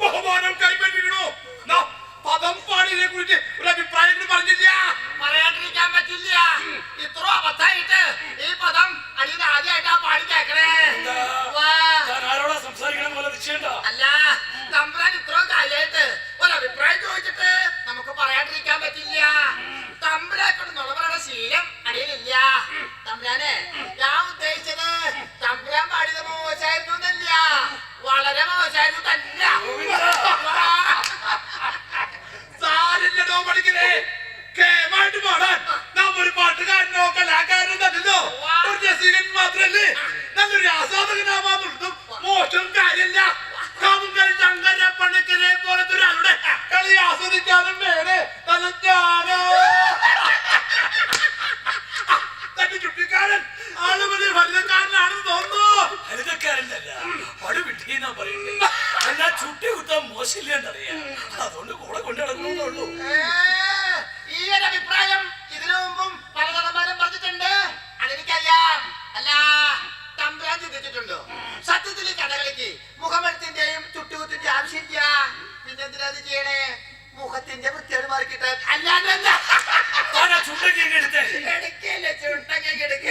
ബഹുമാനം കൈപ്പറ്റിക്കണു പദം പാടിനെ കുറിച്ച് ഒരു അഭിപ്രായം പറഞ്ഞില്ല. പറയാണ്ടിരിക്കാൻ പറ്റില്ല. ഇത്ര അബദ്ധായിട്ട് ഈ പദം അടിയിൽ ആദ്യമായിട്ടാ പാടി കേക്കണേ. സംസാരിക്കണം പോലെ അല്ല തമ്പ്രാൻ ഇത്ര കാര്യമായിട്ട് ഒരു അഭിപ്രായം ചോദിച്ചിട്ട് നമുക്ക് പറയാണ്ടിരിക്കാൻ പറ്റില്ല. തമ്പ്രാനെ കൊണ്ട് നുളവരുടെ ശീലം അടിയിലില്ല തമ്പ്രാനെ ഞാൻ ഉദ്ദേശിച്ചത് തമ്പ്രാൻ പാടിയത് മോശമായിരുന്നു എന്നല്ല വളരെ മോശമായിരുന്നു തന്നെ. സാരില്ലടോ കേമായിട്ട് പാടാൻ. നാം ഒരു പാട്ടുകാരനോ കലാകാരനോ തന്നല്ലോ ഒരു രസികൻ മാത്രല്ലേ. നല്ലൊരു ആസ്വാദകനാവാന്നുള്ളതും മോശം കാമുകൻ ശങ്കര പണിക്കരെ തമ്പുരാൻ ചിന്തിച്ചിട്ടുണ്ടോ സത്യത്തിൽ കഥകളിക്ക് മുഖമെടുത്തിന്റെയും ചുട്ടുകുത്തിന്റെ ആവശ്യമില്ല പിന്നെ എന്തിനാ അത് ചെയ്യണേ? മുഖത്തിന്റെ വൃത്തിയോട് മാറിക്കിട്ടാൻ. അല്ലാതെ എടുക്കല്ലേ ചുണ്ടൊക്കെ എടുക്ക.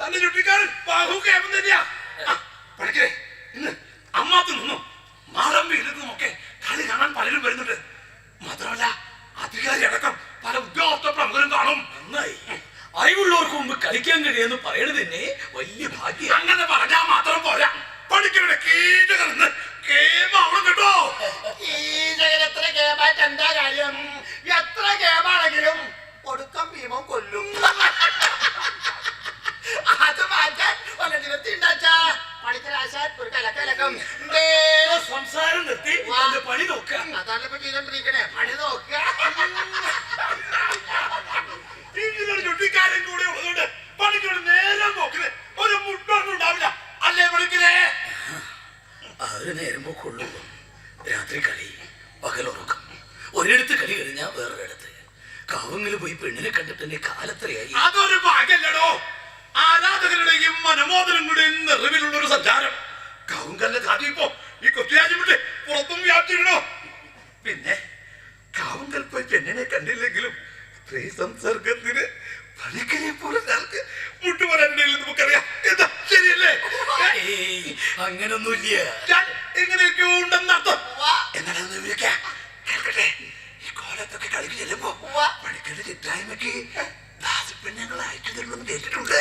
തന്റെ ചുട്ടിക്കാരൻ ബാഹു കേവൻ. തന്നെയാ. ആ, പഠിക്കേ. ഇന്ന് അമ്മാത്ത് നിന്നും. മാറമ്പി നിന്നും ഒക്കെ കഴിയുമെന്ന് പറയണത് തന്നെ വലിയ ഭാഗ്യം അങ്ങനെ പറഞ്ഞാൽ മാത്രം പോരാ. നിന്ന് കേമാവണം കേട്ടോ. എത്ര ഗെയിമായിട്ട് എന്താ കാര്യം? എത്ര കേമാണെങ്കിലും ഒടുക്കം ഭീമം കൊല്ലും. അത് മാറ്റാൻ ഒരെണ്ണത്തി ഉണ്ടാച്ചാ? പണിക്കരാശാൻ ഒരു കലക്കലക്കം ദേ. സംസാരം നിർത്തി. പണി നോക്കാം അതാണ് ഇപ്പൊ ചെയ്തോണ്ടിരിക്കണേ. പണി നോക്കുക. ഇങ്ങനൊരു ചുട്ടിക്കാരൻ കൂടെ ഉള്ളതുകൊണ്ട് പഠിക്കവിടെ നേരം നോക്കിൽ ഒരു മുട്ടൊന്നും ഉണ്ടാവില്ല. അല്ലേ പഠിക്കലേ അത് നേരം പോക്കുള്ളൂ. രാത്രി കളി പകലുറക്കം. ഒരിടത്ത് കളി കഴിഞ്ഞാൽ വേറൊരിടത്ത്. കാവങ്ങിൽ പോയി പെണ്ണിനെ കണ്ടിട്ട് എന്റെ കാലത്രയായി അതൊരു ഭാഗ്യല്ലടോ. ആരാധകരുടെയും മനമോദനങ്ങളുടെയും നിറവിലുള്ള ഒരു സഞ്ചാരം കാര്യം ഇപ്പോ ഈ കൊച്ചുരാജ്യം വിട്ട് പുറത്തും വ്യാപിച്ചിരണോ പിന്നെ കൗങ്കൽ പോയി പെണ്ണിനെ കണ്ടില്ലെങ്കിലും സ്ത്രീ സംസർഗത്തിന് പണിക്കരെ പോലെ ഒരാൾക്ക് മുട്ടുപറയുണ്ടെങ്കിൽ നമുക്കറിയാം. എന്താ? ശരിയല്ലേ? അങ്ങനൊന്നുമില്ല. ഞാൻ ഇങ്ങനെയൊക്കെ ഉണ്ടെന്നർത്ഥം എന്നാണെന്ന് വിളിക്കാം. കേൾക്കട്ടെ? ഈ കോലത്തൊക്കെ കളിക്ക് ചെല്ലുമ്പോ. പണിക്കരുടെ ചിറ്റായ്മയ്ക്ക് ദാസപ്പെണ്ണുങ്ങൾ അയച്ചു തരണമെന്ന് കേട്ടിട്ടുണ്ട്.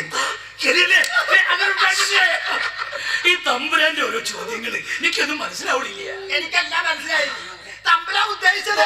എന്താ? ശരിയല്ലേ? ഈ തമ്പുരാന്റെ ഓരോ ചോദ്യങ്ങൾ എനിക്കൊന്നും മനസ്സിലാവണില്ല. എനിക്കെല്ലാം മനസ്സിലായി. തമ്പുരാൻ ഉദ്ദേശിച്ചത്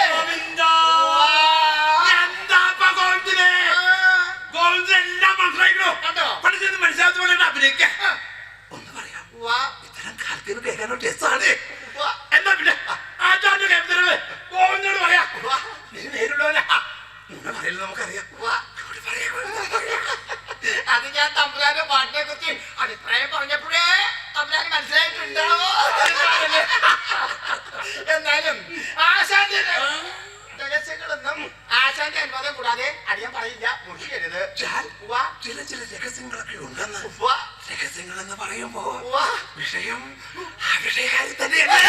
അടിയാൻ പറയില്ല. മുഷിയരുത്. ചില ചില രഹസ്യങ്ങളൊക്കെ ഉണ്ടെന്ന് രഹസ്യങ്ങൾ എന്ന് പറയുമ്പോ വിഷയം വിഷയകാരി തന്നെയല്ലേ.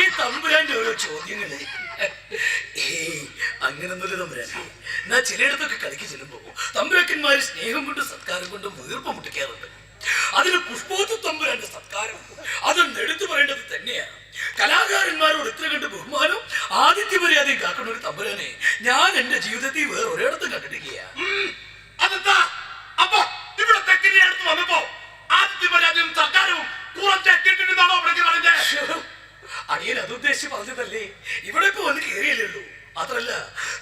ഈ തമ്പുരാന്റെ ഓരോ ചോദ്യങ്ങൾ. അങ്ങനൊന്നുമില്ല തമ്പുരാനെ. എന്നാ ചിലയിടത്തൊക്കെ കളിക്ക് ചെല്ലുമ്പോ തമ്പുരാക്കന്മാര് സ്നേഹം കൊണ്ടും സത്കാരം കൊണ്ടും വീർപ്പ് മുട്ടിക്കാറുണ്ട്. അതിന് പുഷ്പോത്ത് തമ്പുരാന്റെ സത്കാരം. അതൊന്ന് എടുത്തു പറയേണ്ടത് തന്നെയാണ് കലാകാരന്മാരോട് ഇത്ര കണ്ട് ബഹുമാനം ആദിത്യ മര്യാദയും കാക്കുന്ന ഒരു തമ്പുരാനെ. ഞാൻ എന്റെ ജീവിതത്തിൽ വേറെ ഒരിടത്തും കണ്ടിട്ടില്ല. ഉം, അതെന്താ? അപ്പൊ ഇവിടെ അടുത്ത് വന്നപ്പോ സർക്കാരും കുറച്ച് അടിയൻ പറഞ്ഞതല്ലേ? ഇപ്പൊ വന്ന് കയറിയല്ലേ മാത്രല്ല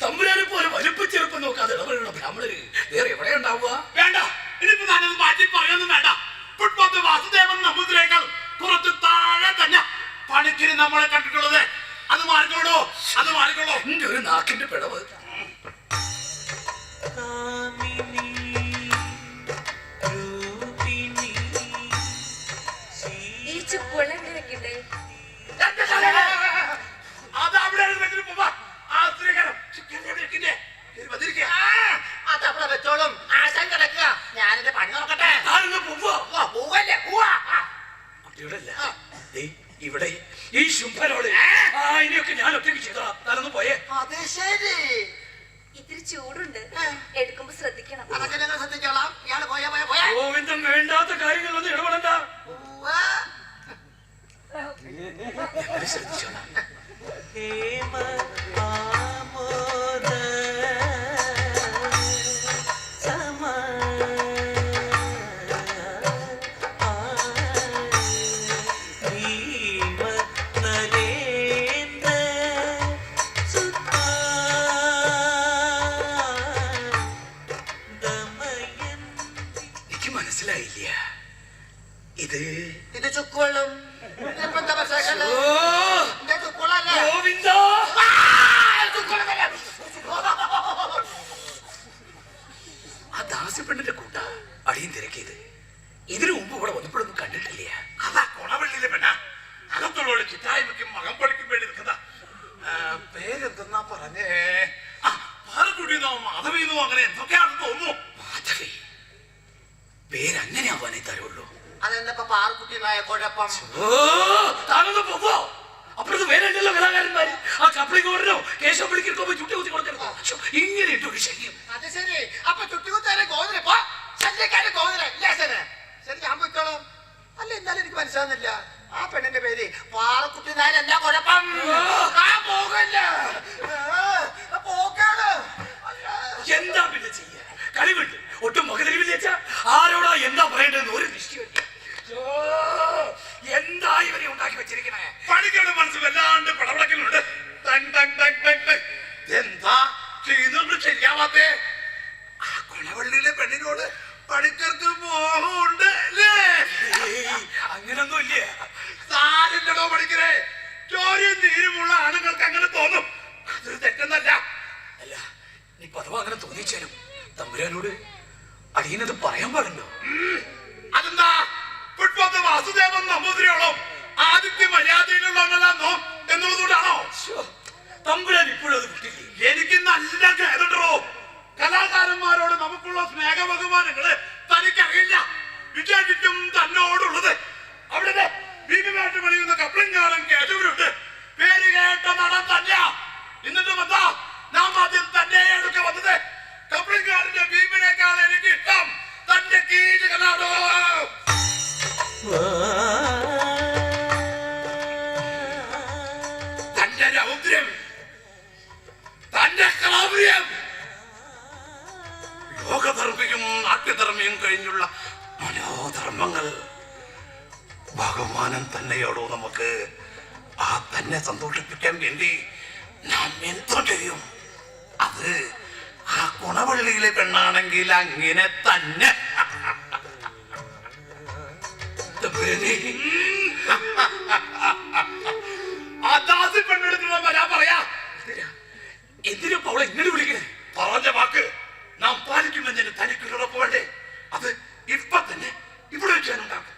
തമ്പുരാനെ പോലെ വലുപ്പച്ചെറുപ്പം നോക്കാതെ ഇടപെടുന്ന ബ്രാഹ്മണര് വേറെ എവിടെ ഉണ്ടാവുക? വേണ്ട. ഇനിയിപ്പോ ഞാനത് മാറ്റി പറയൊന്നും വേണ്ട. ഫുട്ബോൾ വാസുദേവൻ നമ്പൂതിരേക്കാൾ കുറച്ച് താഴെ തന്നെ പണിക്കിന് നമ്മളെ കണ്ടിട്ടുള്ളത് അത് മാറിക്കോളൂ. അത് മാറിക്കോളൂ. എന്റെ ഒരു നാക്കിന്റെ പിടവ്. അത് ശ്രദ്ധിച്ചോളാം ഹേമ ആമോദ മനസ്സിലായില്ല. ഇത് ഇത് ചുക്കുവെള്ളം. ഇപ്പൊ എന്താ മനസ്സിലാക്കണ്ടേ ഓ ഇത് ചുക്കുവെള്ളല്ലേ ഗോവിന്ദ ആ, ചുക്കുവെള്ളം തന്നെ. ആ ദാസ്യപ്പെണ്ണിന്റെ കൂട്ട അടിയും തിരക്കിയത് ഇതിനു മുമ്പ് ഇവിടെ വന്നപ്പോഴൊന്നും കണ്ടിട്ടില്ല അതാ കൊണവെള്ളിയിലെ പെണ്ണ അകത്തുള്ളവരുടെ ചിറ്റായ്മയ്ക്കും മകം പഠിക്കും വേണ്ടി നിൽക്കുന്ന പേരെന്തെന്നാ പറഞ്ഞേ ആ പാലക്കുടിന്നോ മാധവിന്നോ അങ്ങനെ എന്തൊക്കെയാണെന്ന് തോന്നുന്നു മാധവി പേരങ്ങനെയാവാനേ തരുള്ളൂ അതെന്താ ഇപ്പൊ പാറക്കുട്ടി നായ കുഴപ്പം താനൊന്ന് പോവോ? അപ്പുറത്ത് വേറെ ഉണ്ടല്ലോ കലാകാരന്മാര്. ആ കപ്പിളി ഓർഡറോ കേശവ പിടിക്കോ പോയി ചുട്ടി കുത്തി കൊടുക്കരുത് ഇങ്ങനെ ഇട്ടു ശല്യം. അത് ശരി. അപ്പൊ ചുട്ടികുത്താരെ കോതിര പോ. ശല്യക്കാരെ ഗോതിര ഇല്ലേ ശരി? ശരി ഞാൻ പോയിക്കോളാം. അല്ല എന്നാലും എനിക്ക് മനസ്സിലാവുന്നില്ല. ആ പെണ്ണിന്റെ പേര് പാറക്കുട്ടി നായർ എന്താ കുഴപ്പം? ആ. പോകല്ല. പോക്കാണ്. എന്താ പിന്നെ ചെയ്യാ കളിവിട്ട് ഒട്ടും മകതരിവില്ല ആരോടാ എന്താ പറയേണ്ടതെന്ന് ഒരു വെച്ചിരിക്കണേ പണിക്കയുടെ മനസ്സ് വല്ലാണ്ട് ടങ്. എന്താ ചെയ്യുന്നുണ്ട് ശരിയാവാത്തേ? ആ കൊണവള്ളിയിലെ പെണ്ണിനോട് പണിക്കർക്ക് മോഹമുണ്ട് അല്ലേ? അങ്ങനൊന്നും ഇല്ല സാരില്ലടോ പണിക്കരെ. ചോരയും തീരുമുള്ള ആണുങ്ങൾക്ക് അങ്ങനെ തോന്നും. അതൊരു തെറ്റെന്നല്ല. അല്ല നീ പദവ അങ്ങനെ തോന്നിച്ചാലും തമ്പുരാനോട് അടിയനത് പറയാൻ പാടുണ്ടോ? അതെന്താ? വാസുദേവൻ തന്റെ രൗദ്രം തന്റെ കാവ്യം ലോകധർമ്മിയും നാട്യധർമ്മിയും കഴിഞ്ഞുള്ള മനോധർമ്മങ്ങൾ ഭഗവാനം തന്നെയോടോ നമുക്ക് ആ തന്നെ സന്തോഷിപ്പിക്കാൻ വേണ്ടി നാം എന്തോ ചെയ്യും? അത് ആ കുണവള്ളിയിലെ പെണ്ണാണെങ്കിൽ അങ്ങനെ തന്നെ ആ ദാസി പെണ്ണെടുക്കുന്ന പറയാ. എന്തിനാ? അവളെ ഇങ്ങനെ വിളിക്കണേ? പറഞ്ഞ വാക്ക് നാം പാലിക്കുമെന്നതിന് തനിക്ക് ഉറപ്പ് വേണ്ടേ? അത് ഇപ്പൊ തന്നെ ഇവിടെ വെച്ചാനുണ്ടാകും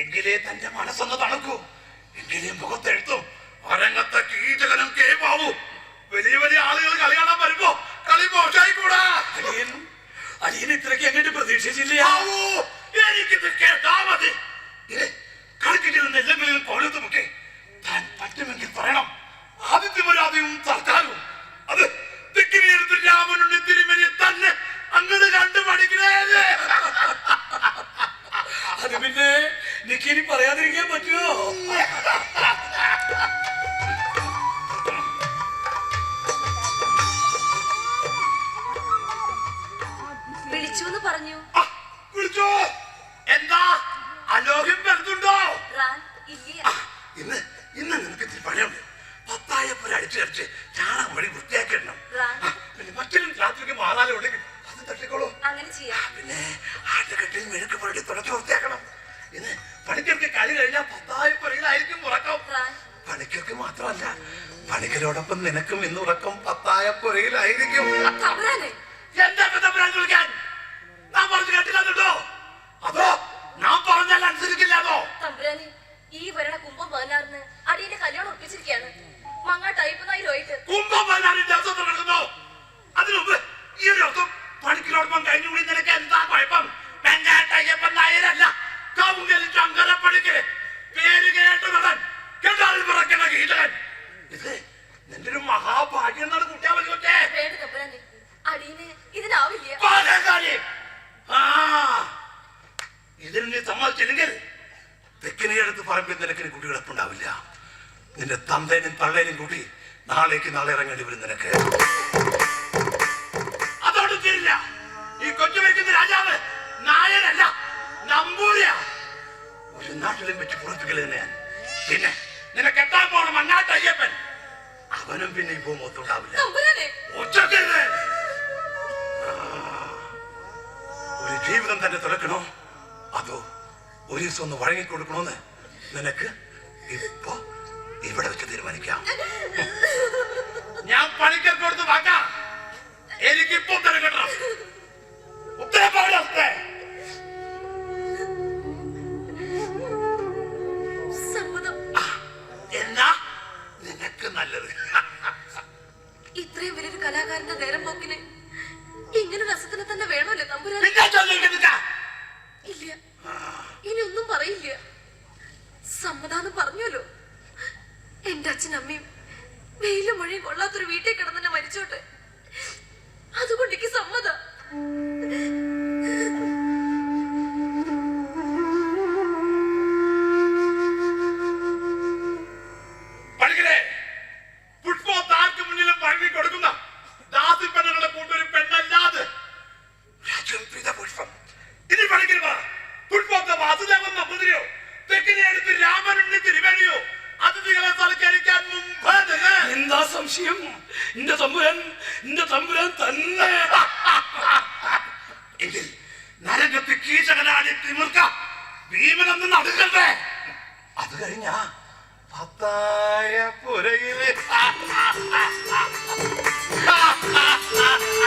എങ്കിലേ തന്റെ മനസ്സൊന്ന് തണുക്കൂ. എങ്കിലേ മുഖത്തെഴുത്തും അരങ്ങത്തെ കീചകനും കേവാവൂ. വലിയ വലിയ ആളുകൾ കളി കാണാൻ വരുമ്പോ കളി മോശായിക്കൂടാ അടിയൻ അടിയൻ ഇത്രയ്ക്ക് അങ്ങോട്ട് പ്രതീക്ഷിച്ചില്ല. എനിക്കിത് കേട്ടാ മതി. ഇത് കളിക്കിട്ട് നിന്ന് എന്തെങ്കിലും കൊളുത്തുമൊക്കെ താൻ പറ്റുമെങ്കിൽ പറയണം. ആദിത്യമര്യാദയും സർക്കാരും. അത് രാമനുണ്ട് ഇന്ന് പണിയുണ്ട് ഇത്തിരി പണിയുണ്ട് അടിച്ചു അടിച്ച് ചാണകം വഴി വൃത്തിയാക്കിയിടണം പിന്നെ മറ്റൊരു രാത്രിക്ക് മാറാലും ഉണ്ടെങ്കിൽ അത് തട്ടിക്കോളൂ. പിന്നെ ആട്ടുകെട്ടിൽ മെഴുക്ക് പുരട്ടി തുടച്ചു വൃത്തിയാക്കണം. ഇന്ന് പണിക്കർക്ക് കളി കഴിഞ്ഞാൽ പത്തായപ്പുരയിലായിരിക്കും ഉറക്കം. റാൻ പണിക്കർക്ക് മാത്രമല്ല പണിക്കരോടൊപ്പം നിനക്കും ഇന്ന് ഉറക്കം പത്തായ പുരയിലായിരിക്കും. എന്താ തമ്പുരാൻ വിളിക്കാൻ നാം പറഞ്ഞു കേട്ടില്ലോ അതോ നാം പറഞ്ഞാൽ അനുസരിക്കില്ലാതോ തമ്പുരാനെ ഈ വരണ കുംഭം പതിനാറിന് ഉറപ്പിച്ചിരിക്കുകയാണ് മങ്ങ ടൈപ്പ് നായിലുമായിട്ട് കുംഭം നടക്കുന്നു അതിനുമുമ്പ് ഈ ഒരു പണിക്കിലോടൊപ്പം കഴിഞ്ഞു കൂടി നിനക്ക് എന്താ കുഴപ്പം? വെങ്കാട്ടയ്യപ്പൻ നായരല്ല. കൗങ്കലി ചങ്കര പേര് കേട്ട നടൻ. കേട്ടാൽ പിറക്കുന്ന കീടകൻ ഇത് നിന്റെ ഒരു മഹാഭാഗ്യം എന്നാണ് കുട്ടിയാ വലിയ വേണ്ട തമ്പുരാനെ. അടിയന് ഇതിനാവില്ല. പാലക്കാരി. ആ ഇതിന് നീ സമ്മതിച്ചില്ലെങ്കിൽ തെക്കിനെ എടുത്ത് പറമ്പിൽ നിനക്കിന് കുട്ടി കിടപ്പുണ്ടാവില്ല നിന്റെ തന്തേനും തള്ളേനും കൂട്ടി നാളേക്ക് നാളെ ഇറങ്ങേണ്ടി വരും നിനക്ക്. അതോട് തീരില്ല. ഈ കൊച്ചു വയ്ക്കുന്ന രാജാവ് നായനല്ല നമ്പൂരിയ. ഒരു നാട്ടിലും വെച്ച് പിന്നെ നിനക്ക് എത്താൻ പോണ മണ്ണാട്ട് അയ്യപ്പൻ. അവനും പിന്നെ ഇപ്പോ മൊത്തമുണ്ടാവില്ല തമ്പുരാനെ ഉച്ചക്കരുത് ഒരു ജീവിതം തന്നെ തുറക്കണോ അതോ ഒരു ദിവസം ഒന്ന് വഴങ്ങിക്കൊടുക്കണോന്ന് നിനക്ക് ഇപ്പൊ ഇവിടെ വെച്ച് തീരുമാനിക്കാം. ഞാൻ പണിക്കൊടുത്ത് കൊടുത്ത് വാക്കാം. എനിക്കിപ്പോ ഉത്തരം വെയിലും മഴയും കൊള്ളാത്തൊരു വീട്ടിൽ കിടന്നെ മരിച്ചോട്ടെ? അതുകൊണ്ട് എനിക്ക് സമ്മത. ഇനി പഠിക്കരുത് രാമനുണ്ണി തിരുവേണിയോ? അതിഥികളെ സൽക്കരിക്കാൻ മുമ്പ് തന്നെ എന്താ സംശയം? എന്റെ തമ്പുരൻ എന്റെ തമ്പുരൻ തന്നെ. എങ്കിൽ നരകത്തി കീചകനാടി തിമിർക്ക. ഭീമനെന്ന് നടുക്കട്ടെ അത് കഴിഞ്ഞ പത്തായ പുരയിലെ.